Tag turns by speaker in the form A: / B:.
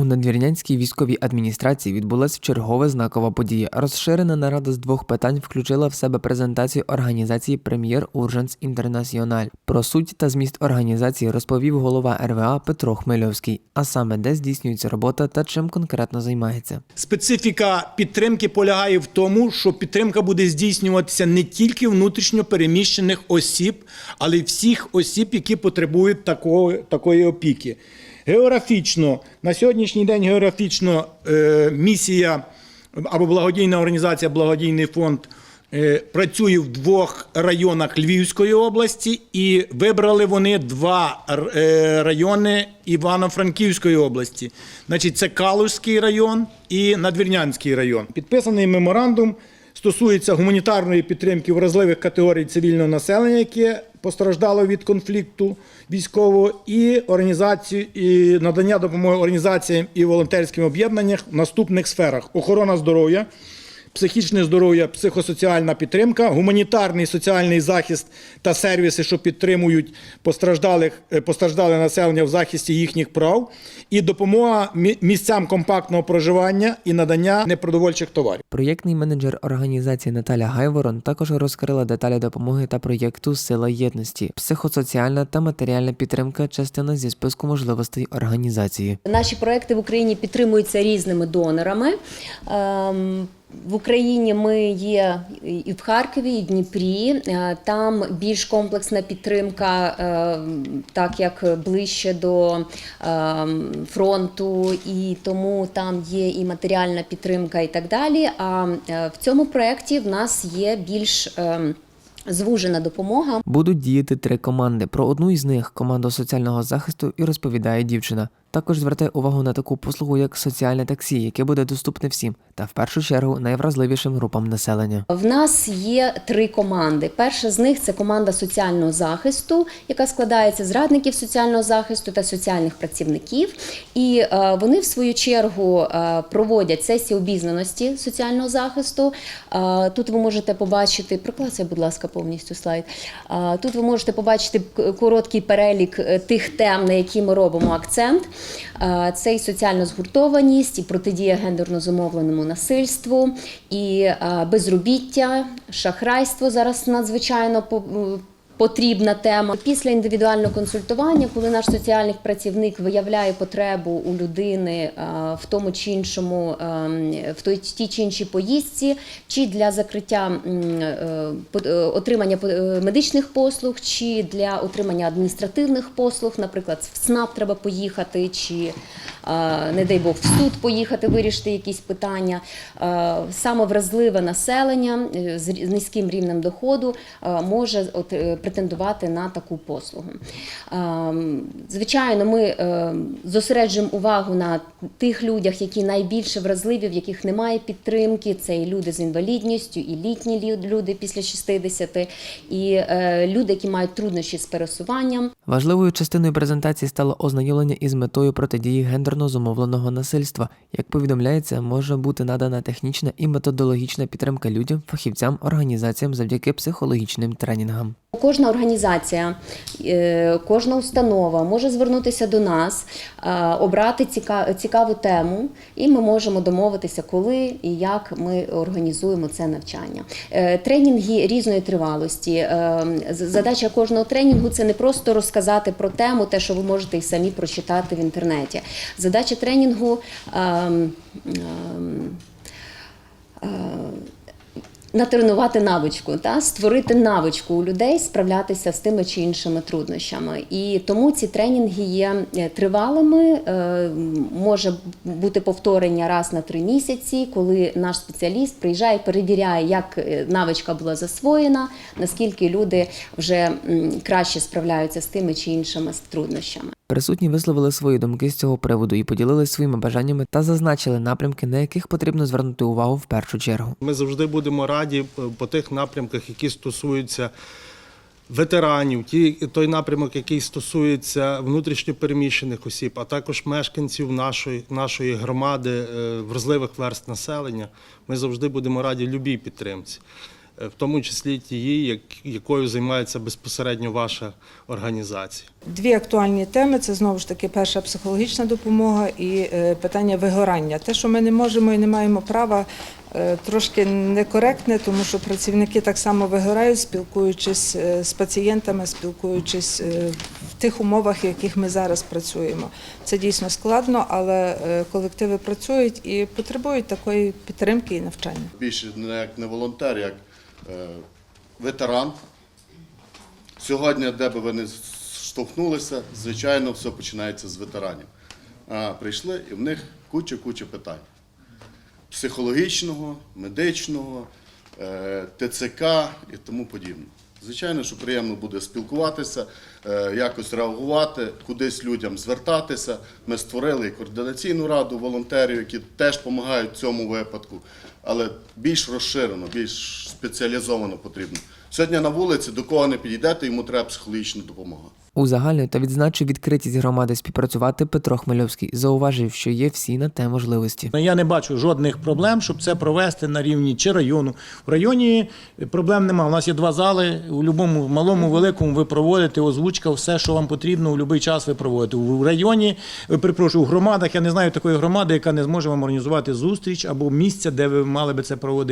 A: У надвірнянській військовій адміністрації відбулася чергова знакова подія. Розширена нарада з двох питань включила в себе презентацію організації Прем'єр Урженс Інтернаціональ. Про суть та зміст організації розповів голова РВА Петро Хмельовський, а саме де здійснюється робота та чим конкретно займається.
B: Специфіка підтримки полягає в тому, що підтримка буде здійснюватися не тільки внутрішньо переміщених осіб, але й всіх осіб, які потребують такої, такої опіки. Географічно на сьогоднішній день географічно е, місія або благодійна організація Благодійний фонд е, працює в двох районах Львівської області, і вибрали вони два е, райони Івано-Франківської області. Значить, це Калузький район і Надвірнянський район. Підписаний меморандум стосується гуманітарної підтримки вразливих категорій цивільного населення, яке постраждало від конфлікту військового, і організацію і надання допомоги організаціям і волонтерським об'єднанням в наступних сферах: охорона здоров'я. Психічне здоров'я, психосоціальна підтримка, гуманітарний соціальний захист та сервіси, що підтримують постраждалих, е, постраждале населення в захисті їхніх прав, і допомога місцям компактного проживання і надання непродовольчих товарів.
A: Проєктний менеджер організації Наталя Гайворон також розкрила деталі допомоги та проєкту Сила єдності, психосоціальна та матеріальна підтримка частина зі списку можливостей організації.
C: Наші проекти в Україні підтримуються різними донорами. В Україні ми є і в Харкові, і в Дніпрі. Е, Там більш комплексна підтримка, ем, так як ближче до ем, фронту, і тому там є і матеріальна підтримка, і так далі. А е, в цьому проєкті в нас є більш звужена допомога.
A: Будуть діяти три команди. Про одну із них команду соціального захисту і розповідає дівчина. Також звертає увагу на таку послугу, як соціальне таксі, яке буде доступне всім, та в першу чергу найвразливішим групам населення.
C: В нас є три команди. Перша з них це команда соціального захисту, яка складається з радників соціального захисту та соціальних працівників. І е, вони в свою чергу е, проводять сесії обізнаності соціального захисту. Е, тут ви можете побачити, прокласай, будь ласка, повністю слайд. Тут ви можете побачити короткий перелік тих тем, на які ми робимо акцент. Це і соціальна згуртованість, і протидія гендерно зумовленому насильству, і безробіття, шахрайство зараз надзвичайно Потрібна тема. Після індивідуального консультування, коли наш соціальний працівник виявляє потребу у людини е, в тому чи іншому, ем, в той тій чи іншій поїздці, чи для закриття е, е, отримання медичних послуг, чи для отримання адміністративних послуг, наприклад, в СНАП треба поїхати, чи не дай Бог в суд поїхати, вирішити якісь питання. Саме вразливе населення е, з низьким рівнем доходу е, може е, претендувати на таку послугу. Звичайно, ми зосереджуємо увагу на тих людях, які найбільше вразливі, в яких немає підтримки. Це і люди з інвалідністю, і літні люди після 60, і люди, які мають труднощі з пересуванням.
A: Важливою частиною презентації стало ознайомлення із метою протидії гендерно зумовленого насильства. Як повідомляється, може бути надана технічна і методологічна підтримка людям, фахівцям, організаціям завдяки психологічним тренінгам.
C: Кожна організація, е, кожна установа може звернутися до нас, е, обрати цікаву тему, і ми можемо домовитися, коли і як ми організуємо це навчання. Е, Тренінги різної тривалості. Задача кожного тренінгу це не просто розказати про тему, те, що ви можете і самі прочитати в інтернеті. Задача тренінгу. ем, ем, натренувати навичку, та створити навичку у людей справлятися з тими чи іншими труднощами. І тому ці тренінги є е, тривалими. е, Може бути повторення раз на три місяці, коли наш спеціаліст приїжджає, перевіряє, як е, навичка була засвоєна, наскільки люди вже краще справляються з тими чи іншими труднощами.
A: Присутні висловили свої думки з цього приводу і поділилися своїми бажаннями та зазначили напрямки, на яких потрібно звернути увагу в першу чергу.
D: Ми завжди будемо раді е, по тих напрямках, які стосуються ветеранів, ті, той напрямок, який стосується внутрішньопереміщених осіб, а також мешканців нашої, нашої громади, е, вразливих верст населення. Ми завжди будемо раді любій підтримці. Е, в тому числі тієї, як- якою займається безпосередньо ваша організація.
E: Дві актуальні теми це знову ж таки перша психологічна допомога і е, питання вигорання. Те, що ми не можемо і не маємо права, е, трошки некоректне, тому що працівники так само вигорають, спілкуючись з пацієнтами, спілкуючись в тих умовах, в яких ми зараз працюємо. Це дійсно складно, але колективи працюють і потребують такої підтримки і навчання.
F: більше не як не волонтер, як ветеран. Сьогодні, де би ви не штовхнулися, звичайно, все починається з ветеранів. Прийшли і в них куча-куча питань. Психологічного, медичного, е, ТЦК і тому подібне. Звичайно, що приємно буде спілкуватися, е, якось реагувати, кудись людям звертатися. Ми створили і координаційну раду волонтерів, які теж допомагають цьому випадку, але більш розширено, більш спеціалізовано потрібно. Сьогодні на вулиці до кого не підійдете, йому треба психологічна допомога.
A: Узагальнив та відзначив відкритість громади співпрацювати Петро Хмельовський. Зауважив, що є всі на те можливості.
B: Я не бачу жодних проблем, щоб це провести на рівні чи району. В районі проблем немає. У нас є два зали. У будь-якому малому, великому ви проводите озвучка, все, що вам потрібно, у будь-який час ви проводите. У районі, е, перепрошую, у громадах я не знаю такої громади, яка не зможе вам організувати зустріч або місця, де ви мали би це проводити.